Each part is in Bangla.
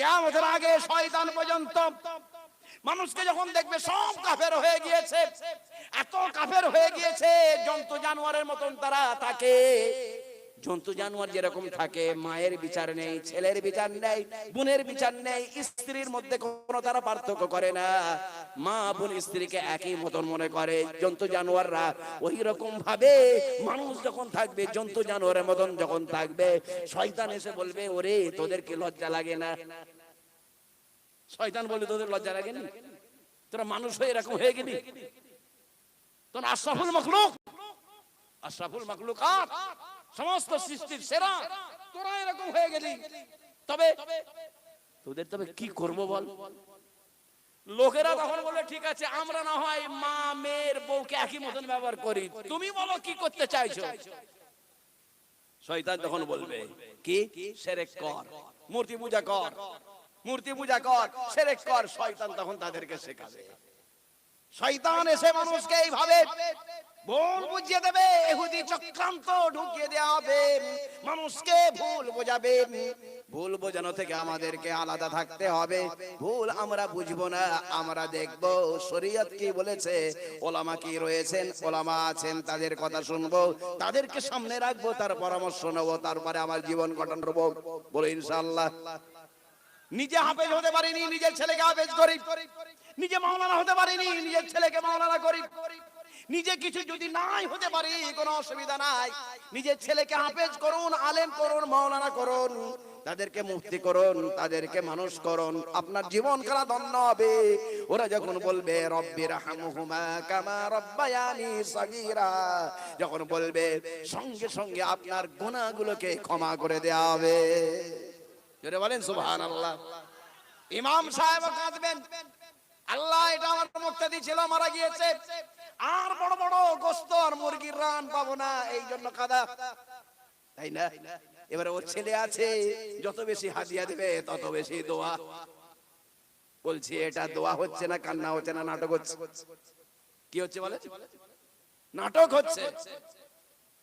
কেয়ামতের আগে শয়তান পর্যন্ত মানুষকে যখন দেখবে সব কাফের হয়ে গিয়েছে, এত কাফের হয়ে গিয়েছে, জন্তু জানোয়ারের মতন তারা থাকে। জন্তু জানোয়ার যেরকম থাকে মায়ের বিচার নেই ছেলের বিচার নেই বোনের বিচার নেই স্ত্রীর মধ্যে কোনো তারা পার্থক্য করে না। মা বোন স্ত্রীকে একই মতন মনে করে। জন্তু জানোয়াররা ওই রকম ভাবে মানুষ যখন থাকবে জন্তু জানোয়ারের মতন যখন থাকবে শয়তান এসে বলবে ওরে তোদেরকে লজ্জা লাগে না? শয়তান বলে তোদের লজ্জা লাগেনি? তোরা মানুষ হয়ে এরকম হয়ে গেলি? তোর আশরাফুল মখলুক আশরাফুল মখলুক? সমস্ত সৃষ্টির সেরা। তোরা এরকম হয়ে গেলি। তবে তোদের তবে কি করব বল? লোকেরা তখন বলে ঠিক আছে আমরা না হয় মা মেয়ের বউকে একই মতন ব্যবহার করি। তুমি বলো কি করতে চাইছো? শয়তান তখন বলবে কি? সেরেক কর। মূর্তি পূজা কর। মূর্তি পূজা কর সেরেক কর। শয়তান তখন তাদেরকে শেখাবে। শয়তান এসে মানুষকে এইভাবে ভুল বুঝিয়ে দেবে, এহুদি চক্রান্ত ঢুকিয়ে দেওয়া মানুষকে ভুল বোঝাবে ভুল বোঝানো থেকে আমাদেরকে আলাদা থাকতে হবে। ভুল আমরা বুঝব না, আমরা দেখব শরীয়ত কি বলেছে, ওলামা কি রয়েছেন, ওলামা আছেন, তাদের কথা শুনব, তাদেরকে সামনে রাখব, তার পরামর্শ নেব, তারপরে আমার জীবন গঠন করব। বলে ইনশাআল্লাহ। নিজে হাফেজ হতে পারিনি, নিজের ছেলেকে হাফেজ করি। নিজে মাওলানা হতে পারিনি, নিজের ছেলেকে মাওলানা করি। নিজে কিছু যদি নাই হতে পারি, কোনো অসুবিধা নাই। নিজের ছেলেকে হাফেজ করুন, আলেম করুন, মাওলানা করুন, তাদেরকে মুক্তি করুন, তাদেরকে মানুষ করুন। আপনার জীবন খেলা ধন্য হবে। ওরা যখন বলবে যখন বলবে, সঙ্গে সঙ্গে আপনার গুনাহগুলোকে ক্ষমা করে দেওয়া হবে। জোরে বলেন সুবহান আল্লাহ ইমাম সাহেব কাঁদবেন। আল্লাহ এটা আমার মুক্তি ছিল, মারা গিয়েছে। আর বড় বড় গোস্ত আর মুরগির রান পাবো না, এই জন্য কাদা। তাই না? এবারে ওর ছেলে আছে, যত বেশি হাদিয়া দেবে, তত বেশি দোয়া। বলছি, এটা দোয়া হচ্ছে না, কান্না হচ্ছে না, নাটক হচ্ছে। কি হচ্ছে বলে? নাটক হচ্ছে।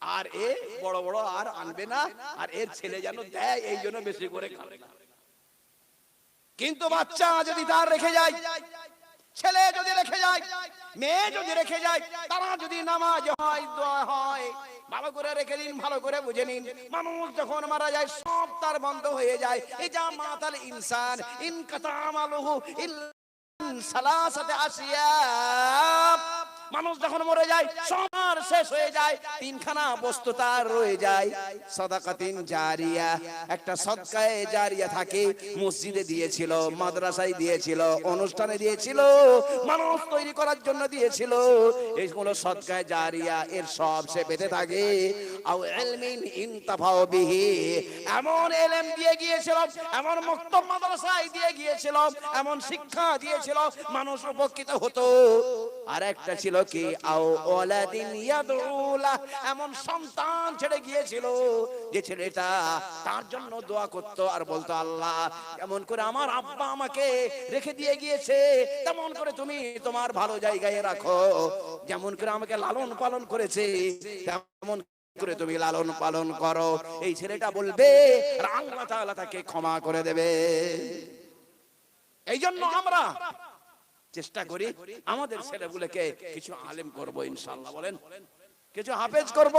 আর এ বড় বড় আর আনবে না, আর এর ছেলে যেন দেয়, এই জন্য বেশি করে কিন্তু বাচ্চা যদি তার রেখে যায় ছেলে যদি রেখে যায়, মেয়ে যদি রেখে যায়, তারা যদি নামাজ হয়, দোয়া হয়, ভালো করে রেখে দিন, ভালো করে বুঝে নিন। মানুষ যখন মারা যায়, সব তার বন্ধ হয়ে যায়। এই যা মাতাল ইনসান ইনকাতাম কাতামালুহু ইল্লা সালাসাতে আসিয়া। মানুষ যখন মরে যায় সবার শেষ হয়ে যায়, তিনখানা বস্তু তার রয়ে যায়। সদাকাতিন জারিয়া, একটা সদকায়ে জারিয়া থাকে, মসজিদে দিয়েছিল, মাদ্রাসায় দিয়েছিল, অনুষ্ঠানে দিয়েছিল, মানুষ তৈরি করার জন্য দিয়েছিল। এইগুলো সদকায়ে জারিয়া, এর সব সে পেতে থাকে। আও ইলমিন ইনতাফাও বিহি, এমন এলেম দিয়ে গিয়েছিল, এমন মুক্তব মাদ্রাসায় দিয়ে গিয়েছিল, এমন শিক্ষা দিয়েছিল, মানুষ উপকৃত হতো। আর একটা ছিল কি? এমন সন্তান ছেড়ে গিয়েছিল যে ছেলেটা তার জন্য দোয়া আর বলতো, আল্লাহ, এমন করে আমার আব্বা আমাকে রেখে দিয়ে গিয়েছে। তেমন করে তুমি তোমার ভালো জায়গায় রাখো। যেমন করে আমাকে লালন পালন করেছে, তেমন করে তুমি লালন পালন করো। এই ছেলেটা বলবে আল্লাহ তাকে ক্ষমা করে দেবে। এই জন্য আমরা চেষ্টা করি আমাদের ছেলেগুলোকে কিছু আলেম করব ইনশাআল্লাহ বলেন। কিছু হাফেজ করব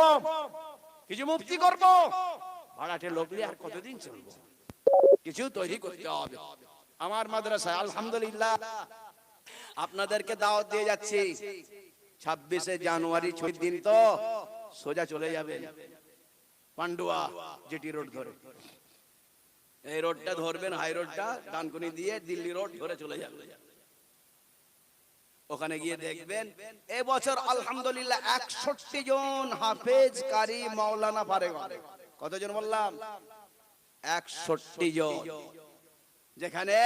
কিছু মুফতি করব। ভাড়াটে লোক নিয়ে আর কতদিন চলবো? কিছু তৈরি করতে হবে। আমার মাদ্রাসায় আলহামদুলিল্লাহ আপনাদেরকে দাওয়াত দিয়ে যাচ্ছি। ছাব্বিশে জানুয়ারি ছুটির দিন তো সোজা চলে যাবেন। পান্ডুয়া জেটি রোড ধরে। এই রোডটা ধরবেন হাই রোডটা ডানকুনি দিয়ে দিল্লি রোড ধরে চলে যাবেন। ওখানে গিয়ে দেখবেন এবছর আলহামদুলিল্লাহ একষট্টি জন হাফেজ কারি মাওলানা পারে কতজন বললাম? একষট্টি জন। যেখানে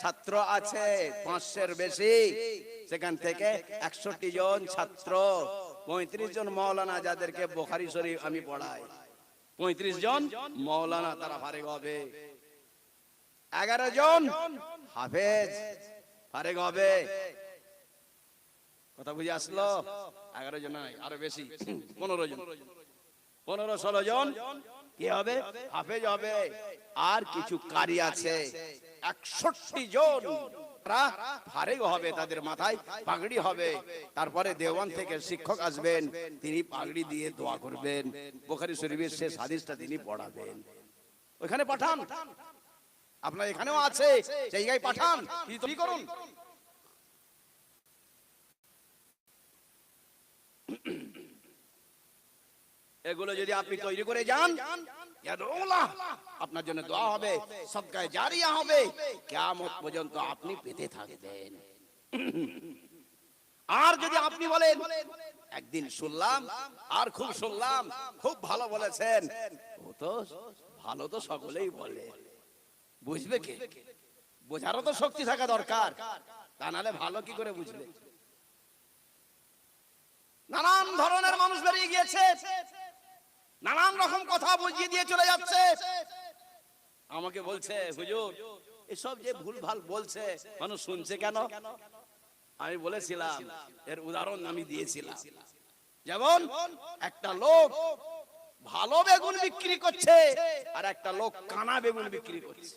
ছাত্র আছে পাঁচশের বেশি সেখান থেকে একষট্টি জন ছাত্র পঁয়ত্রিশ জন মৌলানা যাদেরকে বোখারি শরীফ আমি পড়াই। পঁয়ত্রিশ জন মৌলানা তারা ফারেক হবে এগারো জন হাফেজ ফারেক হবে কথা বুঝে আসলো? এগারো জন নয় আরও বেশি। পনেরো জন। পনেরো, ষোলো জন। কি হবে? হাফেজ হবে। আর কিছু কারি আছে। একষট্টি জন। হবে তাদের মাথায়, পাগড়ি হবে। তারপরে দেওয়ান থেকে শিক্ষক আসবেন। তিনি পাগড়ি দিয়ে দোয়া করবেন। বোখারি শরীফের শেষ হাদিসটা তিনি পড়াবেন। ওখানে পাঠান। আপনার এখানেও আছে। জায়গায় পাঠান। করুন? এগুলো যদি আপনি তৈরি করে যান আপনার জন্য দোয়া হবে সদকায় জারিয়া হবে, কিয়ামত পর্যন্ত আপনি পেতে থাকবেন। আর যদি আপনি বলেন, একদিন শুনলাম, আর খুব শুনলাম, খুব ভালো বলেছেন, ও তো ভালো তো সকলেই বলে। বুঝবে কে? বোঝারও তো শক্তি থাকা দরকার, তা নাহলে ভালো কি করে বুঝবে? নানান ধরনের মানুষ বেরিয়ে গিয়েছে। নানান রকম কথা বুঝিয়ে দিয়ে চলে যাচ্ছে। আমাকে বলছে, হুজুর, এসব যে ভুল ভালো বলছে, মানুষ শুনছে কেন? আমি বলেছিলাম, এর উদাহরণ আমি দিয়েছিলাম। যেমন, একটা লোক ভালো বেগুন বিক্রি করছে, আর একটা লোক কানা বেগুন বিক্রি করছে।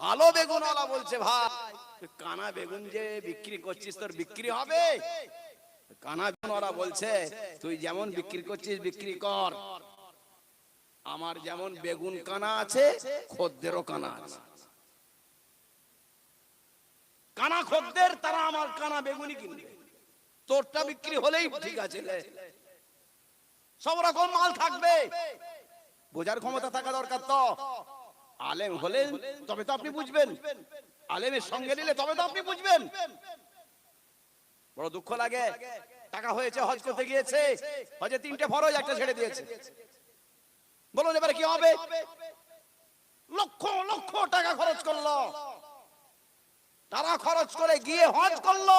ভালো বেগুনওয়ালা বলছে, ভাই কানা বেগুন যে বিক্রি করছিস, তোর বিক্রি হবে? কানা বলছে, তুই যেমন বিক্রি করছিস, বিক্রি কর। আমার যেমন বেগুন কানা আছে, খদ্দেরও কানা আছে। কানা খদ্দের, তারা আমার কানা বেগুনি কিনবে। তোরটা বিক্রি হলেই ঠিক আছে। সব রকম মাল থাকবে। বোঝার ক্ষমতা থাকা দরকার তো। আলেম হলেন, তবে তো আপনি বুঝবেন। আলেমের সঙ্গে নিলে তবে তো আপনি বুঝবেন। বড় দুঃখ লাগে। টাকা হয়েছে, হজ করতে গিয়েছে। হজে তিনটে ফরজ, একটা ছেড়ে দিয়েছে। বলুন এবারে কি হবে? লক্ষ লক্ষ টাকা খরচ করল। তারা খরচ করে গিয়ে হজ করল।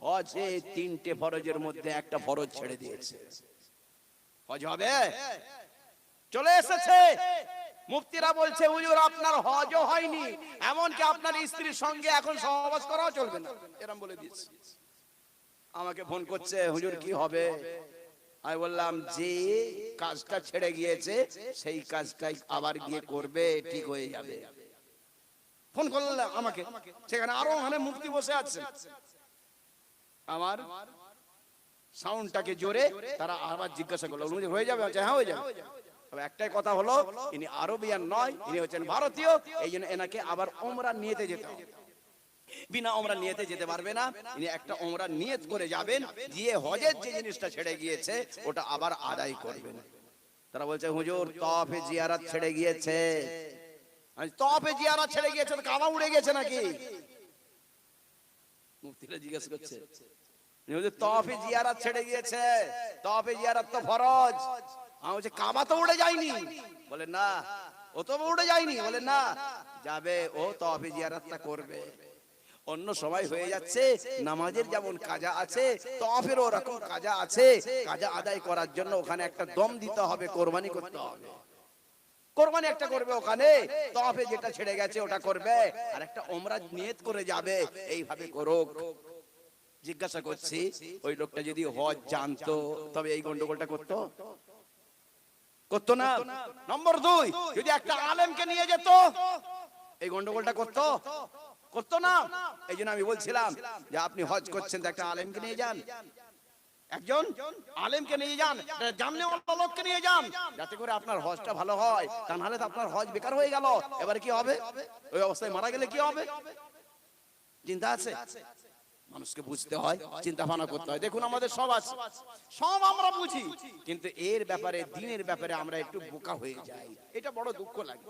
হজে তিনটে ফরজের মধ্যে একটা ফরজ ছেড়ে দিয়েছে। হজ হবে? চলে এসেছে। মুফতিরা বলছে, হুজুর, আপনার হজও হয়নি। এমনকি আপনার স্ত্রীর সঙ্গে এখন সহবাস করাও চলবে না। এরম বলে দিয়েছে। আমাকে ফোন করছে, হুজুর, কি হবে? আমি বললাম, যে কাজটা ছেড়ে গিয়েছে, সেই কাজটাই আবার গিয়ে করবে, ঠিক হয়ে যাবে। ফোন করলাম আমাকে। সেখানে আরও ওখানে মুক্তি বসে আছে আমার সাউন্ডটাকে জোরে তারা আবার জিজ্ঞাসা করল, হয়ে যাবে? হ্যাঁ হয়ে যাবে। তবে একটাই কথা হলো, ইনি আরবিয়ান নয়, ইনি হচ্ছেন ভারতীয় এই জন্য এনাকে আবার ওমরা নিয়েতে যেতে হবে। বিনা ওমরা নিয়েতে যেতে পারবে না, ইনি একটা ওমরা নিয়ত করে যাবেন, গিয়ে হজের যে জিনিসটা ছেড়ে গিয়েছে, ওটা আবার আদায় করবেন। তারা বলছে, হুজুর তফে জিয়ারাত ছেড়ে গিয়েছে। তফে জিয়ারাত ছেড়ে গিয়েছে কাবা উড়ে গেছে নাকি? মুফতিরা জিজ্ঞেস করছে তফে জিয়ারাত ছেড়ে গিয়েছে? তফে জিয়ারাত তো ফরজ। আমি বলছি তো উড়ে যায়নি। বলে, না, ও তো উড়ে যায়নি। বলে, না, যাবে, ও তফে জিয়ারাতটা করবে। অন্য সময় হয়ে যাচ্ছে, নামাজের যেমন কাজা আছে তফের ওরকম কাজা আছে। কাজা আদায় করার জন্য ওখানে একটা দম দিতে হবে, কোরবানি করতে হবে। কোরবানি একটা করবে ওখানে, তফে যেটা ছেড়ে গেছে ওটা করবে, আর একটা ওমরা নিয়ত করে যাবে, এইভাবে করুক। জিজ্ঞাসা করছি, ওই লোকটা যদি হজ জানতো, তবে এই গন্ডগোলটা করতো? করতো না? নম্বর দুই, যদি একটা আলেমকে নিয়ে যেত, এই গন্ডগোলটা করতো? করতো না? এই জন্য আমি বলছিলাম যে আপনি হজ করছেন একটা আলেমকে নিয়ে যান। একজন আলেমকে নিয়ে যান জানলে লোককে নিয়ে যান, যাতে করে আপনার হজটা ভালো হয়। তা নাহলে তো আপনার হজ বেকার হয়ে গেল। এবারে কি হবে? ওই অবস্থায় মারা গেলে কি হবে? চিন্তা আছে? মানুষকে বুঝতে হয় চিন্তা ভাবনা করতে হয়। দেখুন আমাদের সব আছে। সব আমরা বুঝি। কিন্তু এর ব্যাপারে দিনের ব্যাপারে আমরা একটু বোকা হয়ে যাই। এটা বড় দুঃখ লাগে।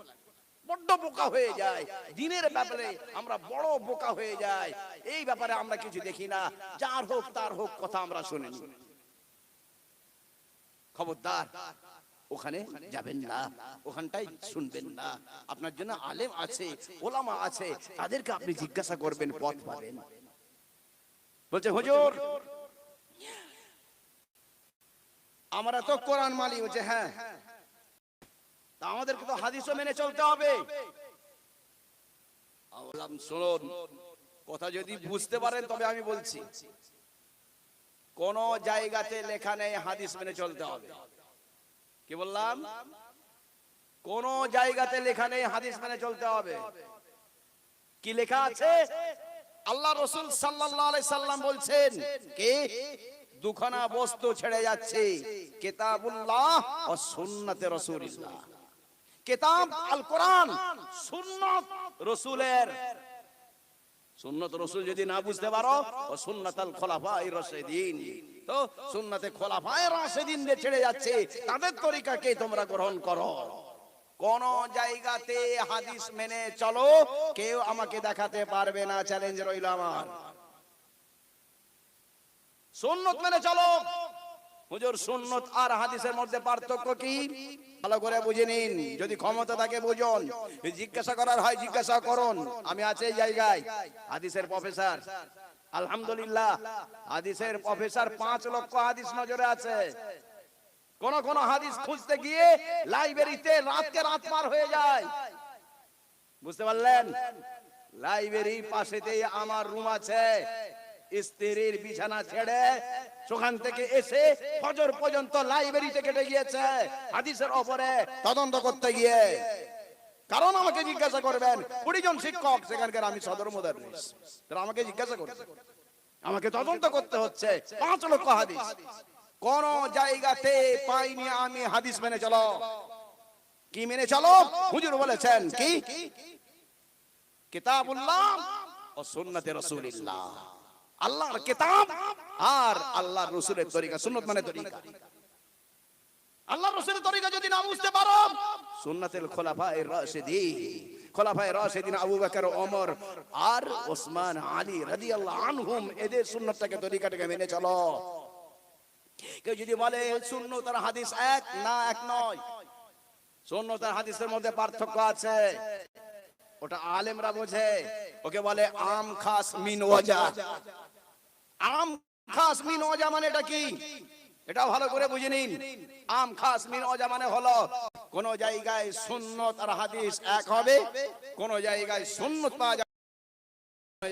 বড্ড বোকা হয়ে যায় দিনের ব্যাপারে আমরা বড় বোকা হয়ে যাই। এই ব্যাপারে আমরা কিছু দেখি না। যার হোক তার হোক কথা আমরা শুনি খবরদার ওখানে যাবেন না। ওখানটাই শুনবেন না। আপনার জন্য আলেম আছে ওলামা আছে। তাদেরকে আপনি জিজ্ঞাসা করবেন পথ পাবেন। বলছে, হুজুর, আমরা তো কোরআন মালি বলছে হ্যাঁ। তা আমাদেরকে তো হাদিসও মেনে চলতে হবে। শুনুন, কথা যদি বুঝতে পারেন তবে আমি বলছি, কোন জায়গাতে লেখা নেই হাদিস মেনে চলতে হবে। কি বললাম? কোন জায়গাতে লেখা নেই হাদিস মেনে চলতে হবে। কি লেখা আছে? আল্লাহ রসুল সাল্লাম বলছেন, কে? দুখানা বস্তু ছেড়ে যাচ্ছে, কিতাবুল্লাহ ও সুন্নতে রাসূলুল্লাহ। কিতাব আল কোরআন, সুন্নাত রসুলের। সুন্নত রসুল যদি না বুঝতে পারো, ও সুন্নাত আল খোলাফায়ে রাশিদিন। তো সুন্নাতে খোলাফায়ে রাশিদিনদের ছেড়ে যাচ্ছে, তাদের তরিকাকে তোমরা গ্রহণ করো। কোন জায়গাতে হাদিস মেনে চলো, কেউ আমাকে দেখাতে পারবে না চ্যালেঞ্জ রইল আমার। সুন্নত মেনে চলো। হুজুর, সুন্নত আর হাদিসের মধ্যে পার্থক্য কি? ভালো করে বুঝে নিন। যদি ক্ষমতা থাকে বুঝুন। জিজ্ঞাসা করার হয়, জিজ্ঞাসা করুন। আমি আছি এই জায়গায়। হাদিসের প্রফেসর। আলহামদুলিল্লাহ। হাদিসের প্রফেসর পাঁচ লক্ষ হাদিস নজরে আছে। কোন কোন হাদিস খুঁজতে গিয়ে লাইব্রেরিতে রাতকে রাত পার হয়ে যায়। বুঝতে পারলেন? লাইব্রেরি পাশেতেই আমার রুম আছে। স্ত্রীর বিছানা ছেড়ে সেখান থেকে এসে ফজর পর্যন্ত লাইব্রেরিতে কেটে গিয়েছে, হাদিসের ওপরে তদন্ত করতে গিয়ে। কারণ আমাকে জিজ্ঞাসা করবেন কুড়ি জন শিক্ষক সেখানকার আমি সদর মোদারিস তারা আমাকে জিজ্ঞাসা করছে। আমাকে তদন্ত করতে হচ্ছে, পাঁচ লক্ষ হাদিস। কোন জায়গাতে পাইনি আমি হাদিস মেনে চলো। কি মেনে চলো? হুজুর বলেছেন কি? কিতাবুল্লাহ ও সুন্নতে রাসূলিল্লাহ। আল্লাহর কিতাব আর আল্লাহর রাসূলের তরিকা। সুন্নত মানে তরিকা। আল্লাহর রাসূলের তরিকা যদি না বুঝতে পারো, সুন্নাতুল খোলাফায়ে রাশিদিন খোলাফায়ে রাশিদিন আবু বকর, ওমর আর ওসমান আলী রাদিয়াল্লাহু আনহুম এদের সুন্নতটাকে, তরিকাটাকে মেনে চলো। কেউ যদি বলে সুন্নত আর হাদিস এক, না এক নয়। সুন্নত আর হাদিসের মধ্যে পার্থক্য আছে। ওটা আলেমরা বোঝে। ওকে বলে আম খাস মিন ওয়াজা। আম খাস মিন ওয়াজা মানে এটা কি? এটা ভালো করে বুঝে নিন। আম খাস মিন ওয়াজা মানে হলো, কোন জায়গায় সুন্নত আর হাদিস এক হবে, কোন জায়গায় সুন্নত পাওয়া যাবে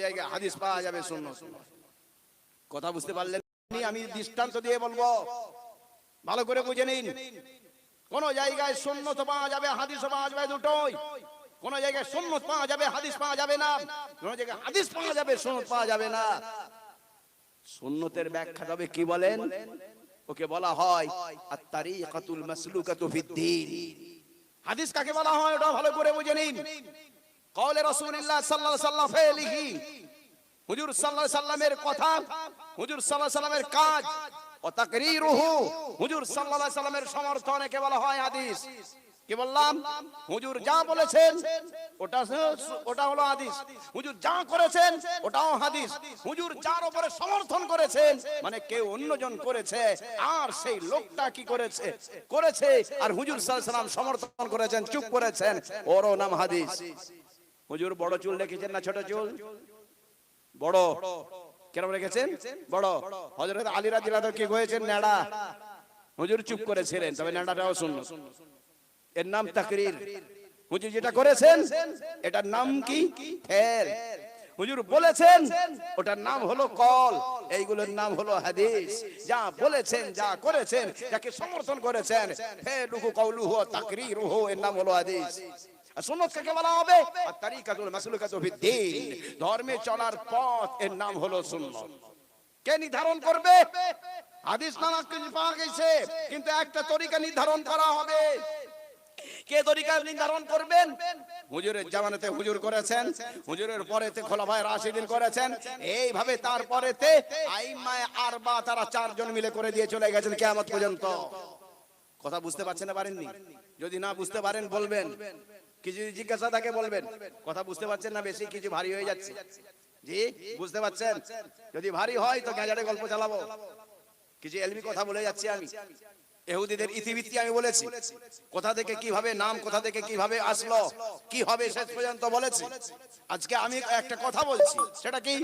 জায়গায় হাদিস পাওয়া যাবে সুন্নত। কথা বুঝতে পারলেন? আমি দৃষ্টান্ত দিয়ে বলব। ভালো করে বুঝে নিন। কোন জায়গায় সুন্নত পাওয়া যাবে হাদিস পাওয়া যাবে দুটোই। কোন জায়গায় সুন্নত পাওয়া যাবে, হাদিস পাওয়া যাবে না। কোন জায়গায় হাদিস পাওয়া যাবে, সুন্নত পাওয়া যাবে না। সুন্নতের ব্যাখ্যা তবে কি বলেন? ওকে বলা হয় আর তারিকাতুল মাসলুকাতু ফিদ্দিন। হাদিস কাকে বলা হয়? ওটা ভালো করে বুঝে নিন। কওলে রাসূলুল্লাহ সাল্লাল্লাহু আলাইহি ওয়াসাল্লাম ফেলিহি হুজুর আলাইহি সাল্লামের কথা, হুজুর আলাইহি সাল্লামের কাজ ও তাকরীরুহু, হুজুর সাল্লাল্লাহু সাল্লামের সমর্থনে কে বলা হয় হাদিস? কি বললাম? হুজুর যা বলেছেন, ওটা ওটা হলো হাদিস। হুজুর যা করেছেন, ওটাও হাদিস। হুজুর যার উপরে সমর্থন করেছেন মানে কেউ অন্যজন করেছে, আর সেই লোকটা কি করেছে? করেছে, আর হুজুর সাল্লাম সমর্থন করেছেন, চুপ করেছেন। ওরও নাম হাদিস। হুজুর বড় চুল রেখেছেন না ছোট চুল? বড়। কেরম রেখেছেন? বড়। হজরত আলী রাদিয়াল্লাহু কি হয়েছেন নেড়া হুজুর চুপ করেছিলেন তবে নেড়াটাও শুনুন এর নাম তাকরীর। হুজুর যেটা করেছেন, এটার নাম কি? ফের হুজুর বলেছেন, ওটার নাম হলো কল। এইগুলোর নাম হলো হাদিস। যা বলেছেন, যা করেছেন, যাকে সমর্থন করেছেন, ফেলুহু, কওলুহু তাকরীরুহু, এর নাম হলো হাদিস। আর সুন্নত কাকে বলা হবে? আর তারিকাতুল মাসলুকাতু ফিদ্দিন ধর্মে চলার পথ এর নাম হলো সুন্নত। কে নির্ধারণ করবে? হাদিস নানা কিছু পাওয়া গেছে কিন্তু একটা তরিকা নির্ধারণ করা হবে। কে তরিকা নির্ধারণ করবেন? হুজুরের জামানাতে হুজুর করেছেন হুজুরের পরেতে খোলাফায়ে রাশিদিন করেছেন। এইভাবে তারপরেতে আইমায়ে আরবা তারা চারজন মিলে করে দিয়ে চলে গেছেন কিয়ামত পর্যন্ত। কথা বুঝতে পারছেন না পারেননি? যদি না বুঝতে পারেন, বলবেন। কিছু জিজ্ঞাসা থাকে, বলবেন। কথা বুঝতে পারছেন না বেশি, কিছু ভারী হয়ে যাচ্ছে। জি, বুঝতে পারছেন? যদি ভারী হয়, তো গ্যাজারে গল্প চালাবো। কিছু এলবি কথা বলে যাচ্ছি আমি। এহুদিদের ইতিবৃত্তি আমি বলেছি। কোথা থেকে কীভাবে নাম, কোথা থেকে কীভাবে আসলো, কি হবে শেষ পর্যন্ত বলেছি। আজকে আমি একটা কথা বলছি। সেটা কি?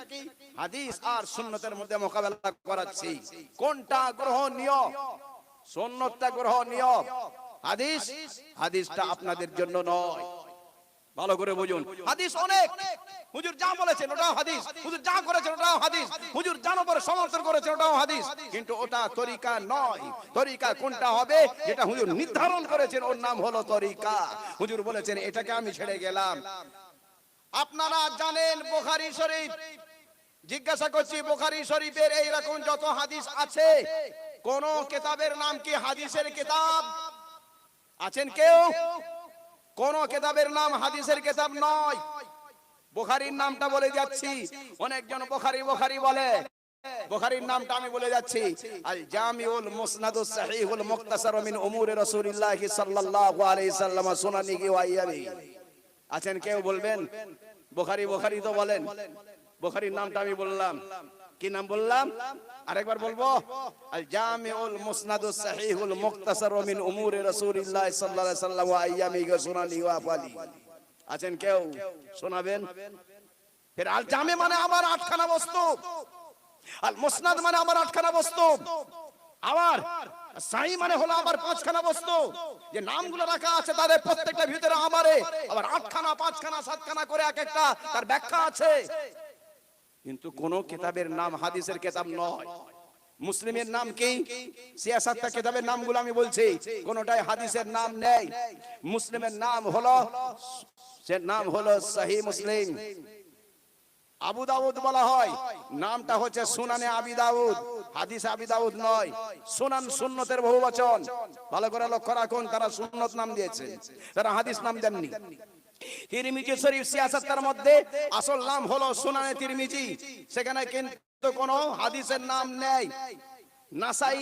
হাদিস আর সুন্নতের মধ্যে মোকাবেলা করাচ্ছি। কোনটা গ্রহণীয়? হাদিস? হাদিসটা আপনাদের জন্য নয়। ভালো করে বুঝুন। হাদিস অনেক। হুজুর যা বলেছেন ওটাও হাদিস। হুজুর যা করেছেন ওটাও হাদিস। হুজুর জানো পরে সমর্থন করেছেন ওটাও হাদিস। কিন্তু ওটা তরিকা নয়। তরিকা কোনটা হবে? যেটা হুজুর নির্ধারণ করেছেন, ওর নাম হলো তরিকা। হুজুর বলেছেন, এটাকে আমি ছেড়ে গেলাম। আপনারা জানেন, বোখারি শরীফ। জিজ্ঞাসা করছি, বোখারি শরীফের এইরকম যত হাদিস আছে কোন কেতাবের নাম কি হাদিসের কিতাব? আছেন কেউ? কোন কেতাবের নাম হাদিসের কিতাব নয়। বোখারির নামটা বলে যাচ্ছি। অনেকজন বোখারি বোখারি বলে। বোখারির নামটা আমি বলে যাচ্ছি। আল জামিউল মুসনাদুস সাহিহুল মুক্তাসার মিন উমুরি রাসূলিল্লাহ সাল্লাল্লাহু আলাইহি সাল্লাম সুনানিহি ওয়া আইয়ামি আছেন কেউ বলবেন? বোখারি বোখারি তো বলেন। বোখারির নামটা আমি বললাম। কি নাম বললাম? আরেকবার বলব? আল জামিউল মুসনাদুস সাহিহুল মুক্তাসার মিন উমুরি রাসূলিল্লাহ সাল্লাল্লাহু আলাইহি ওয়া আইয়ামিহি ওয়া সুনানিহি ওয়া আফালি। আছেন কেউ? শোনাবেন? ফের আল জামে মানে আমার আটখানা বস্তু। আল মুসনাদ মানে আমার আটখানা বস্তু। আবার সাই মানে হলো আমার পাঁচখানা বস্তু। যে নামগুলো রাখা আছে তাদের প্রত্যেকটা ভিতরে আমারে। আবার আটখানা, পাঁচখানা, সাতখানা করে এক একটা তার ব্যাখ্যা আছে। কিন্তু কোন কিতাবের নাম, হাদিসের কিতাব নয়। মুসলিমের নাম কি? সিয়াসাতটা কিতাবের নামগুলো আমি বলছি, কোনটাই হাদিসের নাম নেই। মুসলিমের নাম হলো, সে নাম হলো সহি মুসলিম। আবু দাউদ বলা হয়, নামটা হচ্ছে সুনানে আবি দাউদ, হাদিস আবি দাউদ নয়, সুনান সুন্নতের বহু বচন ভালো করে লক্ষ্য রাখুন, তারা সুন্নত নাম দিয়েছে, তারা হাদিস নাম দেননি। তিরমিজি শরীফ সিয়াসাতের মধ্যে আসল নাম হলো সুনানে তিরমিজি। সেখানে কিন্তু কোনো হাদিসের নাম নেই। নাসাই,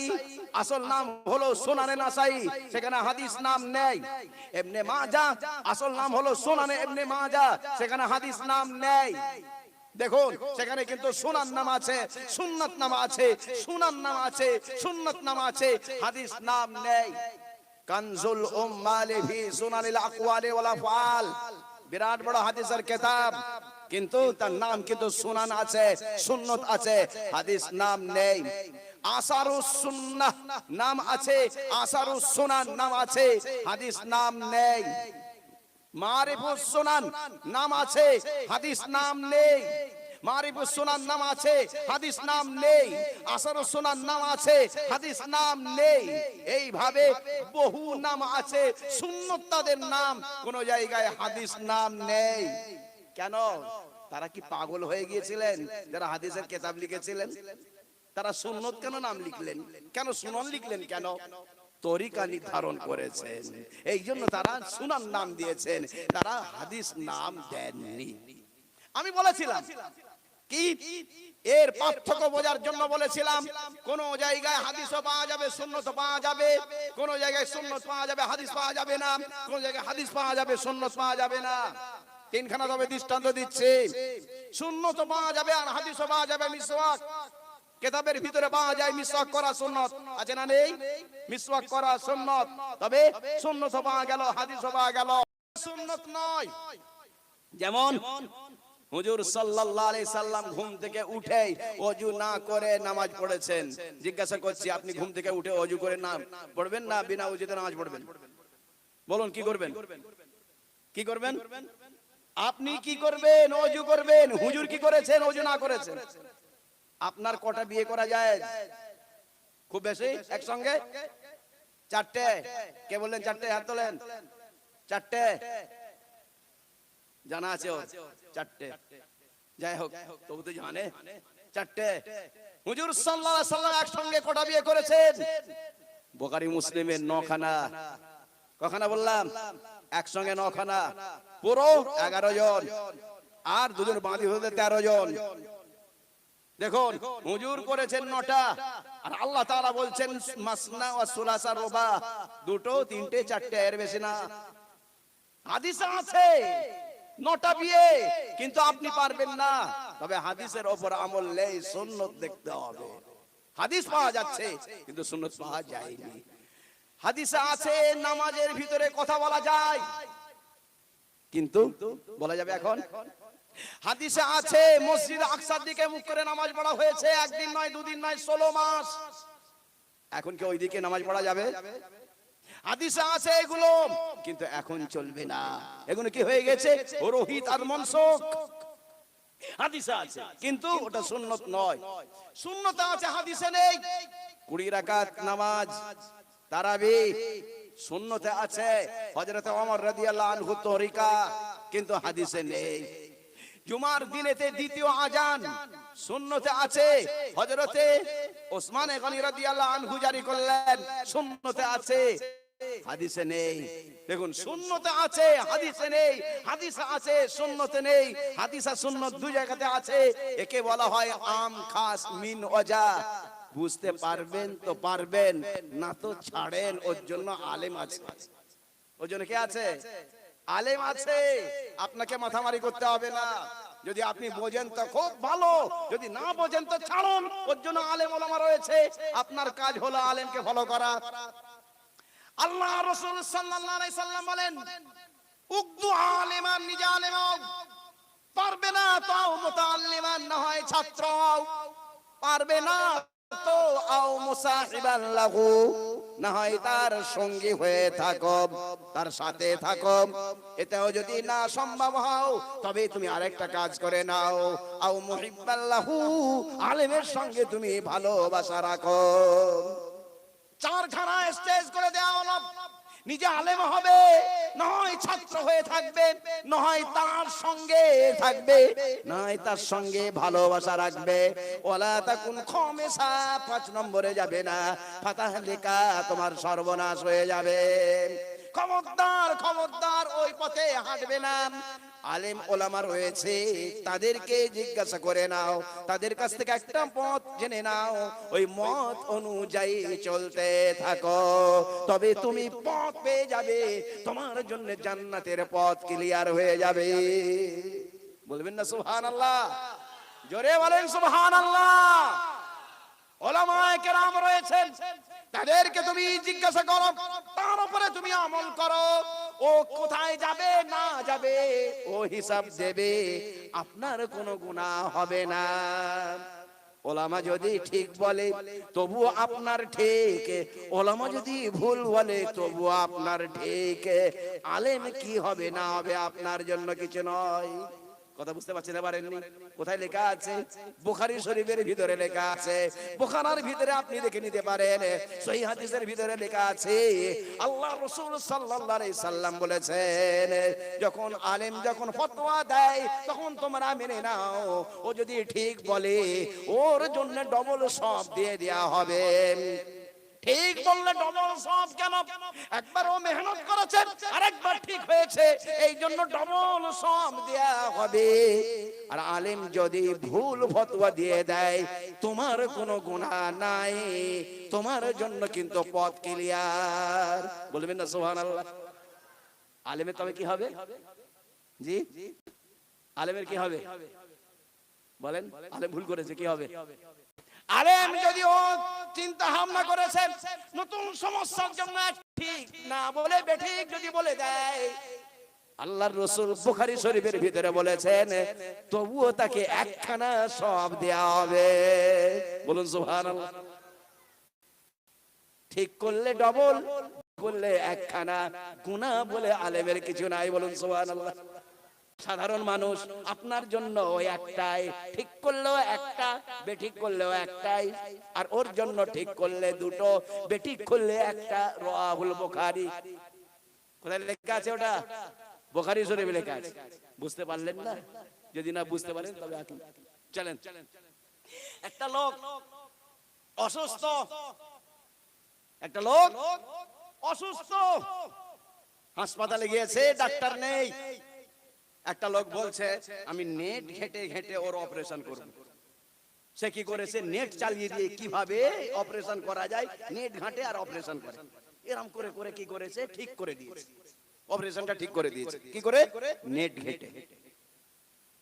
আসল নাম হলো সোনানে নাসাই। সেখানে হাদিস নাম নেই। এমনে মাজা, আসল নাম হলো সোনানে এমনে মাজা। সেখানে হাদিস নাম নেই। দেখুন, সেখানে কিন্তু সুনান নাম আছে, সুন্নত নাম আছে, সুনান নাম আছে, সুন্নত নাম আছে, হাদিস নাম নেই। কানজুল উম্মালি ফি সুনানিল আকওয়ালি ওয়াল আফআল। বিরাট বড় হাদিসের কিতাব। কিন্তু তার নাম কিন্তু সুনান আছে, সুন্নত আছে। হাদিস নাম নেই। আসারুস সুন্নাহ নাম আছে, আসারুস সুনান নাম আছে। হাদিস নাম নেই। মারিফুস সুনান নাম আছে, হাদিস নাম নেই। নাম আছে, হাদিস নাম নেই সুনান নাম আছে, হাদিস নাম নেই। এইভাবে বহু নাম আছে নাম, কোন জায়গায় হাদিস নাম নেই। কেন? তারা কি পাগল হয়ে গিয়েছিলেন? যারা হাদিসের কেতাব লিখেছিলেন? তারা সুন্নত কেন নাম লিখলেন? কেন সুনন লিখলেন কেন? তরিকা নির্ধারণ করেছেন। এই জন্য তারা সুনান নাম দিয়েছেন। তারা হাদিস নাম দেননি। আমি বলেছিলাম এর পার্থক্য বোঝার জন্য বলেছিলাম, কোন জায়গায় হাদিসও পাওয়া যাবে সুন্নত পাওয়া যাবে। কোন জায়গায় সুন্নত পাওয়া যাবে, হাদিস পাওয়া যাবে না। কোন জায়গায় হাদিস পাওয়া যাবে, সুন্নত পাওয়া যাবে না। তিনখানা তবে দৃষ্টান্ত দিচ্ছে। সুন্নত পাওয়া যাবে আর হাদিসও পাওয়া যাবে, মিসওয়াক। কেতাবের ভিতরে পাওয়া যায় মিসওয়াক করা সুন্নত। আছে না নেই? মিসওয়াক করা সুন্নত। তবে সুন্নত পাওয়া গেল, হাদিসও পাওয়া গেল। সুন্নত নয়। যেমন হুজুর সাল্লাল্লাহু আলাইহি সাল্লাম ঘুম থেকে উঠে ওযু না করে নামাজ পড়েছেন। জিজ্ঞাসা করছি, আপনি ঘুম থেকে উঠে ওযু করে না পড়বেন না? বিনা ওযুতে নামাজ পড়বেন। বলুন, কি করবেন? কি করবেন? আপনি কি করবেন? ওযু করবেন? হুজুর কি করেছেন? ওযু না করেছেন? আপনার কটা বিয়ে করা যায়? খুব বেশি? একসঙ্গে? চারটে। কে বললেন চারটে? হাত তোলেন? চারটে। জানা আছে ওর? চারটে। যাই হোক, তবু তো জানে। চারটে। হুজুর সাল্লাল্লাহু আলাইহি সাল্লাম একসঙ্গে কটা বিয়ে করেছেন? বোখারি মুসলিমের নখানা। কখানা বললাম, একসঙ্গে নখানা। পুরো এগারো জন। আর দুজন বাঁধি হতে তেরো জন। দেখুন, হুজুর করেছেন নটা। আর আল্লাহ তাআলা বলছেন, মাসনা ওয়া সুলাসা রুবা। দুটো, তিনটে, চারটে, এর বেশি না। হাদিসে আছে। নটা বিয়ে কিন্তু আপনি পারবেন না। তবে হাদিসের ওপর আমল নেই সুন্নত দেখতে হবে। হাদিস পাওয়া যাচ্ছে কিন্তু সুন্নত পাওয়া যায়নি। হাদিসে আছে নামাজের ভিতরে কথা বলা যায়। কিন্তু বলা যাবে এখন? হাদিসে আছে মসজিদ আকসার দিকে মুখ করে নামাজ পড়া হয়েছে একদিন নয় দুদিন নয় ষোলো মাস। এখন কি ওই দিকে নামাজ পড়া যাবে? হাদিসে আছে এগুলো। কিন্তু এখন চলবে না। এগুলো কি হয়ে গেছে? রোহিত আর মনসুখ। হাদিসে আছে, কিন্তু ওটা সুন্নত নয়। সুন্নতে আছে, হাদিসে নেই। কুড়ি রাকাত নামাজ তারাবি সুন্নতে আছে। হযরত ওমর রাদিয়াল্লাহু আনহু তরিকা কিন্তু হাদিসে নেই। জুমার দিনেতে দ্বিতীয় আজান সুন্নতে আছে। হযরতে ওসমান গনি রাদিয়াল্লাহু আনহু জারি করলেন, সুন্নতে আছে। হাদিসে নেই। দেখুন সুন্নতে আছে হাদিসে নেই। হাদিসে আছে সুন্নতে নেই। হাদিসা সুন্নত দুই জায়গাতে আছে। একে বলা হয় আম খাস মিন ওজা বুঝতে পারবেন তো পারবেন। না তো ছাড়েন ওর জন্য আলেম আছে। ওর জন্য কে আছে? আলেম আছে। আপনাকে মাথামারি করতে হবে না। যদি আপনি বোঝেন তো খুব ভালো। যদি না বোঝেন তো ছাড়ুন। ওর জন্য আলেম ওলামা রয়েছে। আপনার কাজ হলো আলেমকে ফলো করা। আল্লাহ রসুল সাল্লাম বলেন উগ্দু আলিমান নিজে আলেম পারবে না তাও মুতাআল্লিমান না হয় ছাত্র পারবে না তার সঙ্গী হয়ে তার সাথে যদি না সম্ভব হও, তবে তুমি কাজ করে নাও। আলেমের সঙ্গে তুমি ভালোবাসা রাখো। চারখানা স্টেজ করে দেওয়া হলো। নিজে আলেম হবে নয় ছাত্র হয়ে থাকবে নয় তার সঙ্গে থাকবে নয় তার সঙ্গে ভালোবাসা রাখবে। ওলা তাকুন খমেসা পাঁচ নম্বরে যাবে না। ফাতাহ লেখা তোমার সর্বনাশ হয়ে যাবে। খবরদার খবরদার, ওই পথে হাঁটবে না। আলেম ওলামা রয়েছে তাদেরকে জিজ্ঞাসা করে নাও, তাদের কাছ থেকে একটা পথ জেনে নাও, ওই মত অনুযায়ী চলতে থাকো। তবে তুমি পথ পেয়ে যাবে, তোমার জন্য জান্নাতের পথ ক্লিয়ার হয়ে যাবে। বলবেন না সুবহান আল্লাহ জোরে বলেন সুবহান আল্লাহ ওলামায়ে কেরাম রয়েছেন, তাদেরকে তুমি জিজ্ঞাসা করো, তার উপরে তুমি আমল করো। ও কোথায় যাবে, না যাবে, ও হিসাব দেবে, আপনার কোনো গুণা হবে না। ওলামা যদি ঠিক বলে, তবু আপনার ঠিক। ওলামা যদি ভুল বলে, তবু আপনার ঠিক। আলেম কি হবে, না হবে আপনার জন্য কিছু নয়। কথা বুঝতে পারছেন পারেননি? কোথায় লেখা আছে? বুখারী শরীফের ভিতরে লেখা আছে। বুখারার ভিতরে আপনি দেখে নিতে পারেন। সহি হাদিসের ভিতরে লেখা আছে, আল্লাহ রাসূল সাল্লাল্লাহু আলাইহি সাল্লাম বলেছেন, যখন আলেম যখন ফতোয়া দেয়, তখন তোমরা মেনে নাও। ও যদি ঠিক বলে, ওর জন্য ডবল সব দিয়ে দেয়া হবে। ঠিক বললে ডবল সব কেন? একবার ও মেহনত করেছে আর একবার ঠিক হয়েছে। এই জন্য ডবল সব দেয়া হবে। আর আলেম যদি ভুল ফতোয়া দিয়ে দেয়, তোমার কোনো গুনাহ নাই। তোমার জন্য কিন্তু পথ ক্লিয়ার। বলবেন না সোহান আল্লাহ আলেমের তবে কি হবে? জি? আলেমের কি হবে? বলেন, আলেম ভুল করেছে, কি হবে? আলেম যদি ও চিন্তা ভাবনা করেছেন, নতুন সমস্যার জন্য ঠিক না বলে বেঠিক যদি বলে দেয়। রসুল বুখারী শরীফের ভিতরে বলেছেন, তবুও তাকে একখানা সব দেয়া হবে। বলুন সুবহানাল্লাহ। ঠিক করলে ডবল করলে একখানা। গুনাহ বলে আলেমের কিছু নাই, বলুন সুবহানাল্লাহ। সাধারণ মানুষ, আপনার জন্য ওই একটাই। ঠিক করলেও একটা, বেঠিক করলেও একটাই। আর ওর জন্য ঠিক করলে দুটো, বেঠিক করলে একটা। রাহুল বুখারী। কোথায় লেখা আছে ওটা? বুখারী শরীফে লেখা আছে। বুঝতে পারলেন না? যদি না বুঝতে পারেন, তবে আসুন। চলেন। একটা লোক অসুস্থ। একটা লোক অসুস্থ। হাসপাতালে গিয়েছে, ডাক্তার নেই। একটা লোক বলছে, আমি নেট ঘেটে ঘেটে ওর অপারেশন করব। সে কি করেছে? নেট চালিয়ে দিয়ে কীভাবে অপারেশন করা যায়? নেট ঘাটে আর অপারেশন করে। এরকম করে করে কি করেছে? ঠিক করে দিয়েছে। অপারেশনটা ঠিক করে দিয়েছে। কি করে? নেট ঘেটে।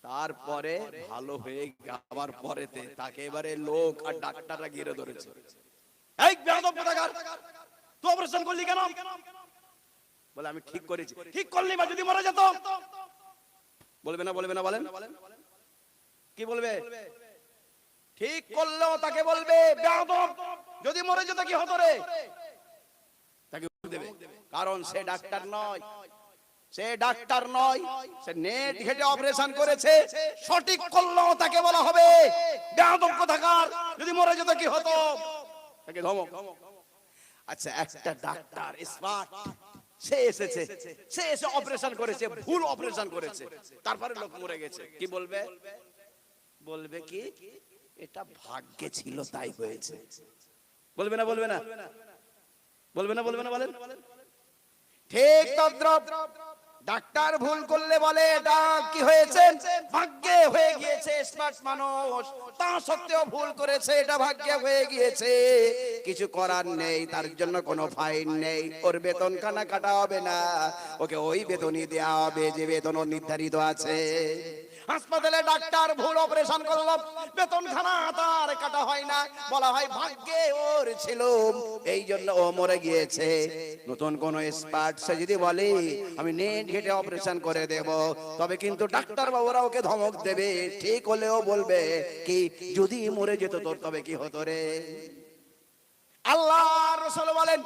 তারপরে ভালো হয়ে যাওয়ার পরেতে তাকে এবারে লোক আর ডাক্তাররা ঘিরে ধরেছে। এই বেয়াদব কোথাকার? তুই অপারেশন করলি কেন? বলে, আমি ঠিক করেছি। ঠিক করলি বা যদি মরে যেত বলবে না বলবে না বলেন। কি বলবে? ঠিক করলেও তাকে বলবে যদি মরে যেত কি হতো রে? তাকে দেবে। কারণ সে ডাক্তার নয়। সে ডাক্তার নয়। সে নেট ঘেটে অপারেশন করেছে। সঠিক করল তাকে বলা হবে বেয়াদব কোথাকার? যদি মরে যেত কি হতো? তাকে ধমক। আচ্ছা একটা ডাক্তার স্মার্ট। সে এসেছে। সে এসে অপারেশন করেছে, ভুল অপারেশন করেছে। তারপরে লোক মরে গেছে। কি বলবে? বলবে কি, এটা ভাগ্যে ছিল, তাই হয়েছে। বলবে না বলবে না। বলবে না বলবে না, বলেন। ঠিক তদ্রব। ডাক্তার ভুল করলে বলে, এটা কি হয়েছে? ভাগ্যে হয়ে গিয়েছে স্মার্ট মানুষ। তা সত্ত্বেও ভুল করেছে, এটা ভাগ্যে হয়ে গিয়েছে। কিছু করার নেই, তার জন্য কোনো ফাইন নেই। ওর বেতন খানা কাটা হবে না। ওকে ওই বেতনই দেওয়া হবে, যে বেতন নির্ধারিত আছে। হাসপাতালে ডাক্তার ভুল অপারেশন করল বেতন খানা তার কাটা হয় না। বলা হয় ভাগ্যে ওর ছিল। এই জন্য ও মরে গিয়েছে। নতুন কোন এক্সপার্ট সে যদি বলে, আমি নেট ঘেটে অপারেশন করে দেব, তবে কিন্তু ডাক্তার বাবুরা ওকে ধমক দেবে। ঠিক হলেও বলবে কি, যদি মরে যেত তোর, তবে কি হতো রে? আল্লাহ রসুল বলেন,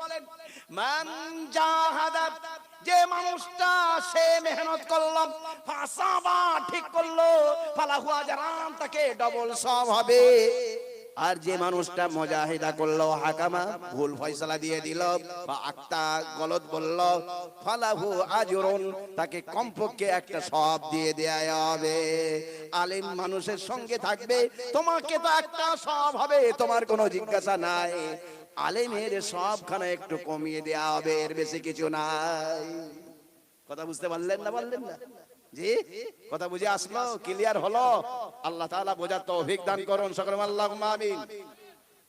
মান জাহাদা যে মানুষটা সে মেহনত করল, ফাসাবা ঠিক করল ফালাহু আজরান তাকে ডবল সব হবে। আর যে মানুষটা মজাহিদা করল, হাকামা ভুল ফয়সালা দিয়ে দিল, বা আক্তা গলত বলল, ফালাহু আজরুন, তাকে কমপক্ষে একটা সব দিয়ে দেয়া হবে। আলিম মানুষের সঙ্গে থাকবে, তোমাকে তো একটা সব হবে, তোমার কোনো জিজ্ঞাসা নাই। আলেমের সবখানে একটু কমিয়ে দেওয়া হবে, এর বেশি কিছু নাই। কথা বুঝতে পারলেন না পারলেন না? জি? কথা বুঝে আসলো ক্লিয়ার হলো। আল্লাহ তাআলা বোঝার তৌফিক দান করুন সকলে আল্লাহ আমিন।